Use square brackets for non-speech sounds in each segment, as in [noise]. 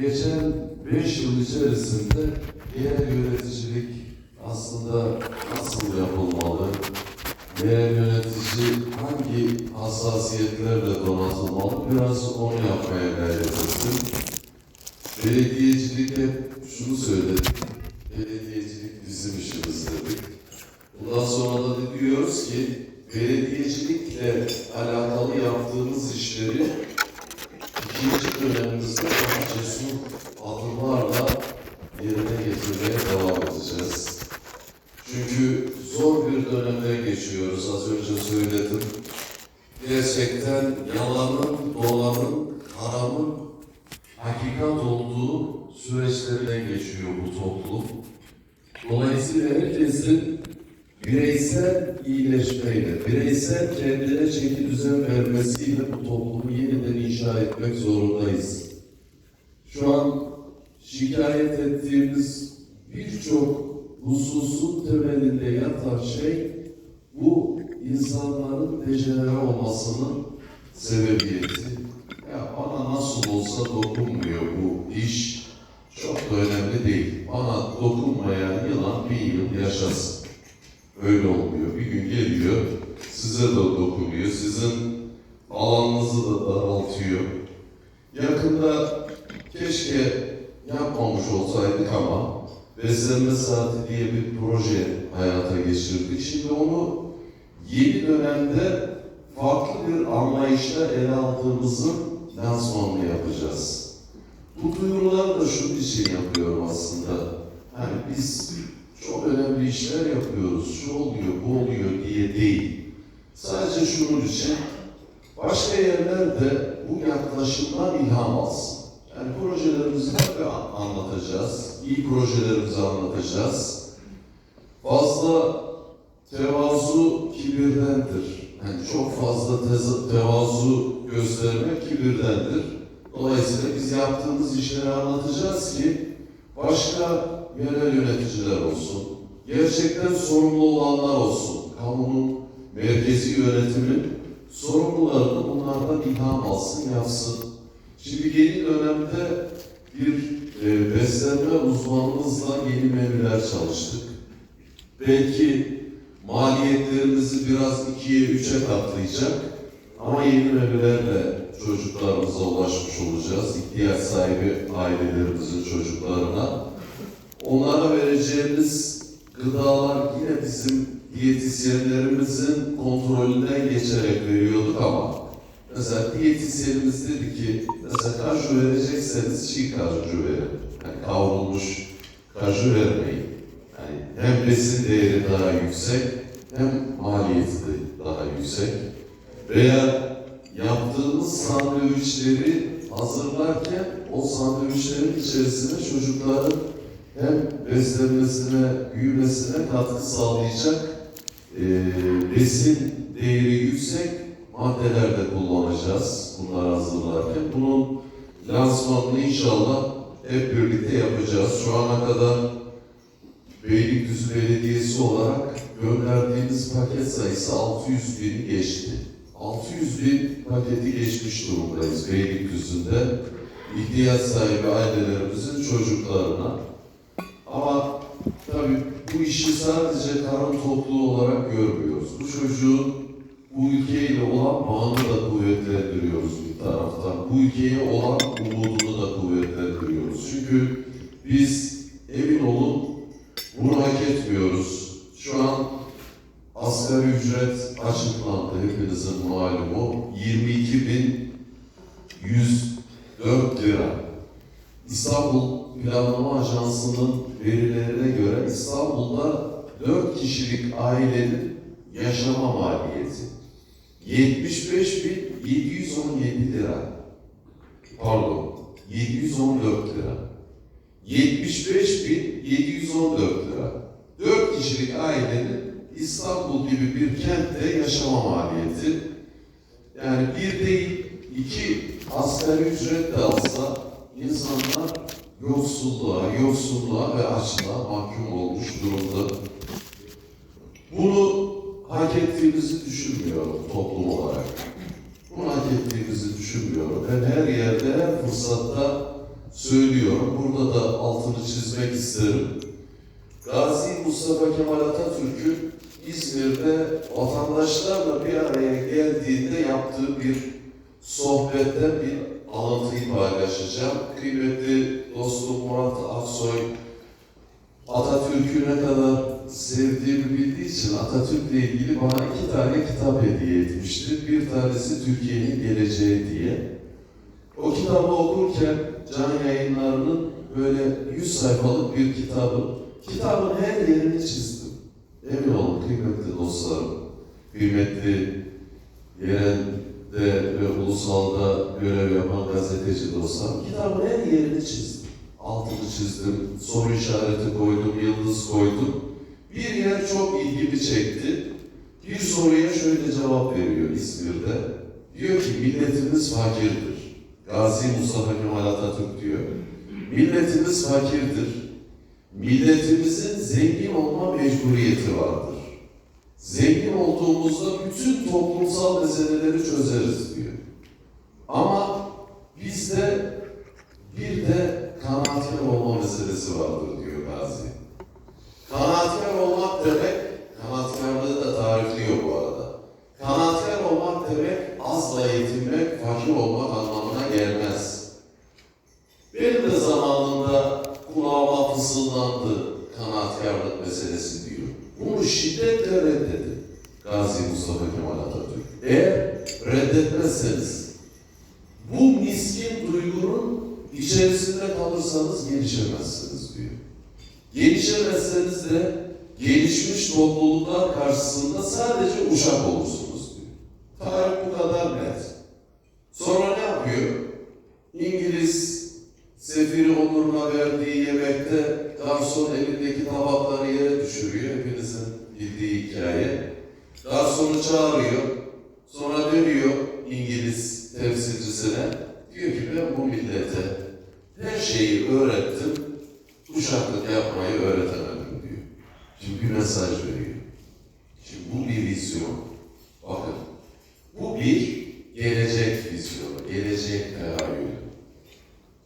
geçen beş yıl içerisinde yerel yöneticilik aslında nasıl yapılmalı, yerel yönetici hangi hassasiyetlerle donatılmalı biraz onu yapmaya gayret ettim. Belediyecilik hep şunu söyledik, belediyecilik bizim işimiz dedik. Bundan sonra da diyoruz ki belediyecilikle alakalı yaptığımız işleri ikinci dönemimizde cesur adımlarla yerine getirmeye devam edeceğiz. Çünkü zor bir dönemden geçiyoruz. Az önce söyledim. Gerçekten yalanın, dolanın, haramın hakikat olduğu süreçlerden geçiyor bu toplum. Dolayısıyla herkesin bireysel iyileşmeyle, bireysel kendine çeki düzen vermesiyle bu toplumu yeniden inşa etmek zorundayız. Şu an şikayet ettiğimiz birçok hususun temelinde yatan şey bu insanların dejenere olmasının sebebiyeti. Ya bana nasıl olsa dokunmuyor bu iş. Çok da önemli değil. Bana dokunmayan yılan bir yıl yaşasın. Öyle olmuyor. Bir gün geliyor, size de dokunuyor, sizin alanınızı da daraltıyor. Yakında keşke yapmamış olsaydık ama beslenme saati diye bir proje hayata geçirdik. Şimdi onu yeni dönemde farklı bir anlayışla ele aldığımızın lansmanını yapacağız. Bu duyuruları da şunun için yapıyorum aslında. Hani biz çok önemli işler yapıyoruz, şu oluyor, bu oluyor diye değil. Sadece şunun için başka yerler de bu yaklaşımdan ilham alsın. Yani an- anlatacağız, iyi projelerimizi anlatacağız. Fazla tevazu kibirdendir. Yani çok fazla tevazu göstermek kibirdendir. Dolayısıyla biz yaptığımız işleri anlatacağız ki başka yerel yöneticiler olsun, gerçekten sorumlu olanlar olsun, kamunun merkezi yönetimin sorumluları bunlardan ilham alsın, yapsın. Şimdi yeni dönemde bir e, beslenme uzmanımızla yeni menüler çalıştık. Belki maliyetlerimizi biraz ikiye, üçe katlayacak ama yeni menülerle çocuklarımıza ulaşmış olacağız. İhtiyaç sahibi ailelerimizin çocuklarına. Onlara vereceğimiz gıdalar yine bizim diyetisyenlerimizin kontrolünden geçerek veriyorduk ama mesela diyetisyenimiz dedi ki mesela kaju verecekseniz çiğ kaju verin. Yani kavrulmuş kaju vermeyin. Yani hem besin değeri daha yüksek hem maliyeti de daha yüksek. Veya yaptığımız sandviçleri hazırlarken o sandviçlerin içerisine çocukların hem beslenmesine, büyümesine katkı sağlayacak eee, besin değeri yüksek maddeler de kullanacağız bunları hazırlarken. Bunun lansmanını inşallah hep birlikte yapacağız. Şu ana kadar Beylikdüzü Belediyesi olarak gönderdiğimiz paket sayısı 600 bini geçti. 600 bin paketi geçmiş durumdayız Beylikdüzü'nde. ihtiyaç sahibi ailelerimizin çocuklarına. Ama tabii bu işi sadece karın tokluğu olarak görmüyoruz. Bu çocuğun bu ülkeyle olan bağını da kuvvetlendiriyoruz bir taraftan. Bu ülkeye olan umudunu da kuvvetlendiriyoruz. Çünkü biz emin olun bunu hak etmiyoruz. Şu an asgari ücret açıklandı hepinizin malumu. 22.104 lira. İstanbul Planlama Ajansı'nın verilerine göre İstanbul'da 4 kişilik ailenin yaşama maliyeti 75.717 lira. Pardon, 714 lira. 75.714 lira. 4 kişilik ailenin İstanbul gibi bir kentte yaşama maliyeti yani bir değil iki asgari ücret de alsa insanlar yoksulluğa, yoksulluğa ve açlığa mahkum olmuş durumda. Hak ettiğimizi düşünmüyorum toplum olarak. Bunu hak ettiğimizi düşünmüyorum. Ben her yerde, her fırsatta söylüyorum. Burada da altını çizmek isterim. Gazi Mustafa Kemal Atatürk'ün İzmir'de vatandaşlarla bir araya geldiğinde yaptığı bir sohbetten bir alıntıyı paylaşacağım. Kıymetli dostum Murat Aksoy Atatürk'ü ne kadar sevdiğimi bildiği için Atatürk'le ilgili bana iki tane kitap hediye etmişti. Bir tanesi Türkiye'nin Geleceği diye. O kitabı okurken Can Yayınları'nın böyle 100 sayfalık bir kitabı. Kitabın her yerini çizdim. Emin olun kıymetli dostlarım, kıymetli yerelde ve ulusalda görev yapan gazeteci dostlarım. Kitabın her yerini çizdim. Altını çizdim, soru işareti koydum, yıldız koydum. Bir yer çok ilgimi çekti. Bir soruya şöyle cevap veriyor İzmir'de. Diyor ki milletimiz fakirdir. Gazi Mustafa Kemal Atatürk diyor. Milletimiz fakirdir. Milletimizin zengin olma mecburiyeti vardır. Zengin olduğumuzda bütün toplumsal meseleleri çözeriz diyor. Ama bizde bir de kanaatkar olma meselesi vardır diyor Gazi. Kanaatkar olmak demek, kanaatkarlığı da tarifliyor bu arada. Kanaatkar olmak demek azla yetinmek, fakir olmak anlamına gelmez. Benim de zamanında kulağıma fısıldandı kanaatkarlık meselesi diyor. Bunu şiddetle reddedin. Gazi Mustafa Kemal Atatürk. Eğer reddetmezseniz bu miskin duygunun içerisinde kalırsanız gelişemezsiniz. Gelişemezseniz de gelişmiş topluluklar karşısında sadece uşak olursunuz diyor. Tarih bu kadar net. Sonra ne yapıyor? İngiliz sefiri onuruna verdiği yemekte garson elindeki tabakları yere düşürüyor. Hepinizin bildiği hikaye. Garsonu çağırıyor. Sonra dönüyor İngiliz temsilcisine. Diyor ki ben bu millete her şeyi öğrettim. Uşaklık yapmayı öğretemedim diyor. Şimdi bir mesaj veriyor. Şimdi bu bir vizyon. Bakın. Bu bir gelecek vizyonu, gelecek tehayyülü.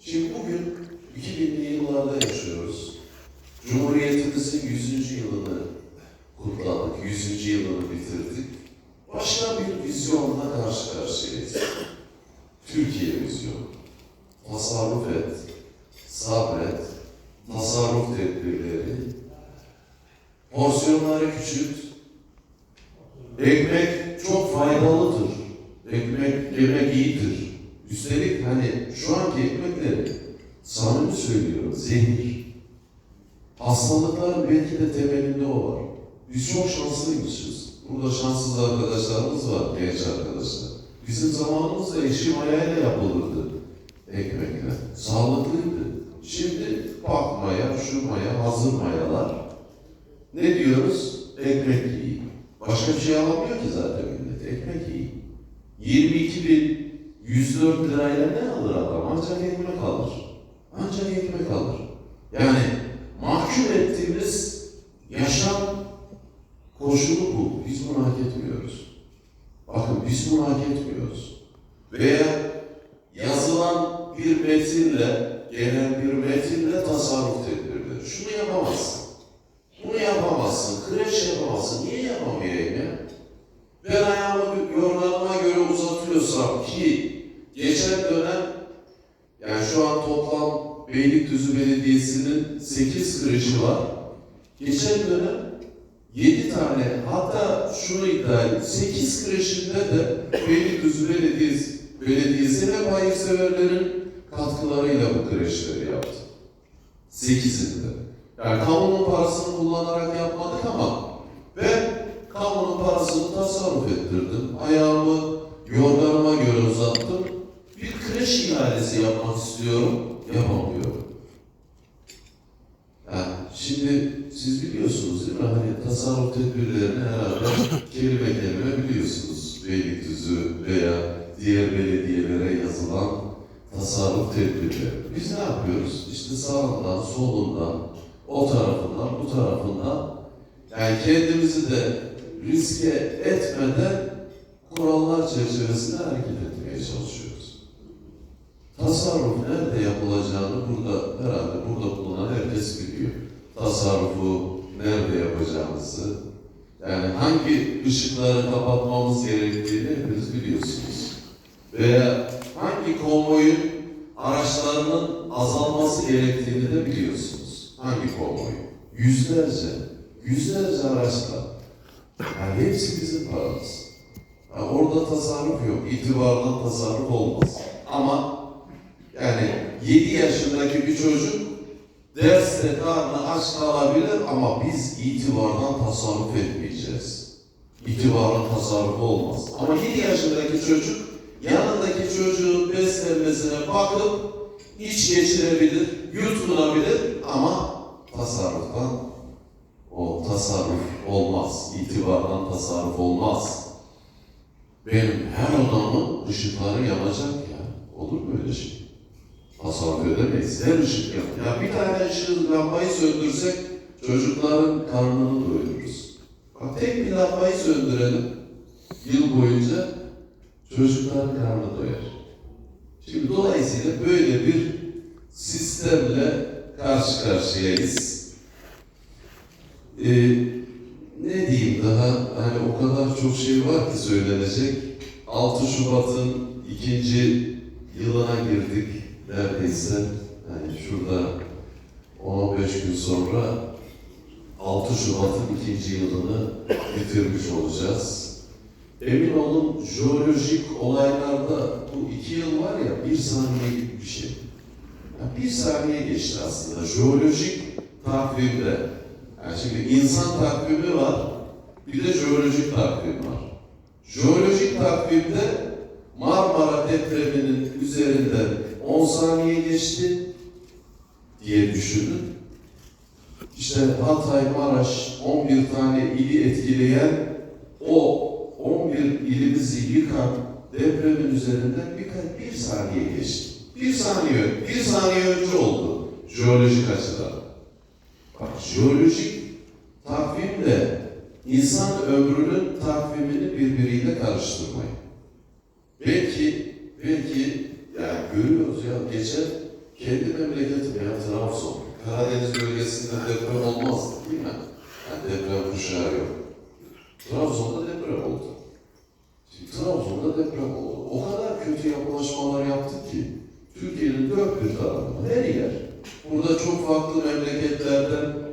Şimdi bugün 2000'li yıllarda yaşıyoruz. Cumhuriyetimizin 100. yılını kutladık, 100. yılını bitirdik. Başka bir vizyonla karşı karşıyayız. Türkiye vizyonu. Tasarruf et, sabret, tasarruf tedbirleri, porsiyonları küçült, ekmek çok faydalıdır. Ekmek yemek iyidir. Üstelik hani şu anki ekmekleri samimi söylüyorum zehir. Hastalıkların belki de temelinde o var. Biz çok şanslıymışız. Burada şanssız arkadaşlarımız var, genç arkadaşlar. Bizim zamanımızda eşi mayayla yapılırdı ekmekler. Sağlıklıydı. Şimdi bak maya, şu maya, hazır mayalar. Ne diyoruz? Ekmek yiyin. Başka bir şey alamıyor ki zaten millet. Ekmek yiyin. 22 bin 104 lirayla ne alır adam? Ancak ekmek alır. Ancak ekmek alır. Yani mahkum ettiğimiz yaşam koşulu bu. Biz bunu hak etmiyoruz. Bakın biz bunu hak etmiyoruz. Veya yazılan bir metinle, gelen bir metinle tasarruf tedbirleri. Şunu yapamazsın. Bunu yapamazsın. Kreş yapamazsın. Niye yapamayayım ya? Ben ayağımı yorganıma göre uzatıyorsam ki geçen dönem yani şu an toplam Beylikdüzü Belediyesi'nin 8 kreşi var. Geçen dönem 7 tane hatta şunu iddia edeyim 8 kreşinde de Beylikdüzü Belediyesi, Belediyesi ve hayırseverlerin katkılarıyla bu kreşleri yaptı. 8'inde. Yani kamunun parasını kullanarak yapmadık ama ben kamunun parasını tasarruf ettirdim. Ayağımı yorganıma göre uzattım. Bir kreş ihalesi yapmak istiyorum, yapamıyorum. Yani şimdi siz biliyorsunuz değil mi? Hani tasarruf tedbirlerini herhalde [coughs] kelime kelime biliyorsunuz. Beylikdüzü veya diğer belediyelere yazılan tasarruf tedbirleri. Biz ne yapıyoruz? İşte sağından, solundan, o tarafından, bu tarafından yani kendimizi de riske etmeden kurallar çerçevesinde hareket etmeye çalışıyoruz. Tasarruf nerede yapılacağını burada herhalde burada bulunan herkes biliyor. Tasarrufu nerede yapacağımızı, yani hangi ışıkları kapatmamız gerektiğini hepiniz biliyorsunuz. Veya hangi konvoyun araçlarının azalması gerektiğini de biliyorsunuz. Hangi konvoy? Yüzlerce, yüzlerce araçlar. Yani hepsi bizim paramız. Yani orada tasarruf yok, itibardan tasarruf olmaz. Ama yani 7 yaşındaki bir çocuk derste karnı aç kalabilir ama biz itibardan tasarruf etmeyeceğiz. İtibarın tasarrufu olmaz. Ama 7 yaşındaki çocuk yanındaki çocuğun beslenmesine bakıp iç geçirebilir, yutkunabilir ama tasarruftan o tasarruf olmaz. İtibardan tasarruf olmaz. Benim her odamın ışıkları yanacak ya. Olur mu öyle şey? Tasarruf edemeyiz. Her ışık yanıyor. Ya bir tane ışığı lambayı söndürsek çocukların karnını doyururuz. Bak tek bir lambayı söndürelim. Yıl boyunca çocukların karnı doyar. Şimdi dolayısıyla böyle bir sistemle karşı karşıyayız. Ee, ne diyeyim daha hani o kadar çok şey var ki söylenecek. 6 Şubat'ın ikinci yılına girdik neredeyse. Yani şurada 10-15 gün sonra 6 Şubat'ın ikinci yılını bitirmiş olacağız. Emin olun jeolojik olaylarda bu iki yıl var ya bir saniye gibi bir şey. Ya bir saniye geçti aslında jeolojik takvimde. Yani şimdi insan takvimi var, bir de jeolojik takvim var. Jeolojik takvimde Marmara depreminin üzerinden 10 saniye geçti diye düşünün. İşte Hatay, Maraş 11 tane ili etkileyen o 11 ilimizi yıkan depremin üzerinden birkaç bir saniye geçti. Bir saniye, bir saniye önce oldu jeolojik açıdan. Bak jeolojik takvimle insan ömrünün takvimini birbiriyle karıştırmayın. Belki, belki yani görüyoruz ya geçen kendi memleketim ya Trabzon. Karadeniz bölgesinde deprem olmaz değil mi? Yani deprem kuşağı yok. Trabzon'da deprem oldu. Şimdi Trabzon'da deprem oldu. O kadar kötü yapılaşmalar yaptık ki Türkiye'nin dört bir tarafında her yer. Burada çok farklı memleketlerden